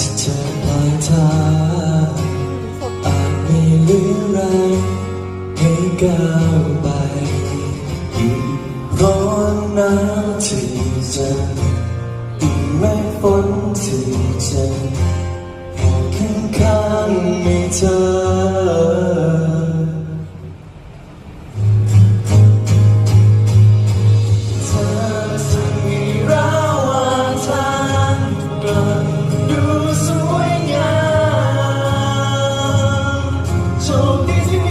ที่เธอปลายทางอาจไม่เหลือแรให้ก้าไปอีกร้อนหนาที่จะอีกไม่ฝนที่จะอยู่ข้างๆมีเธอ Sou desenho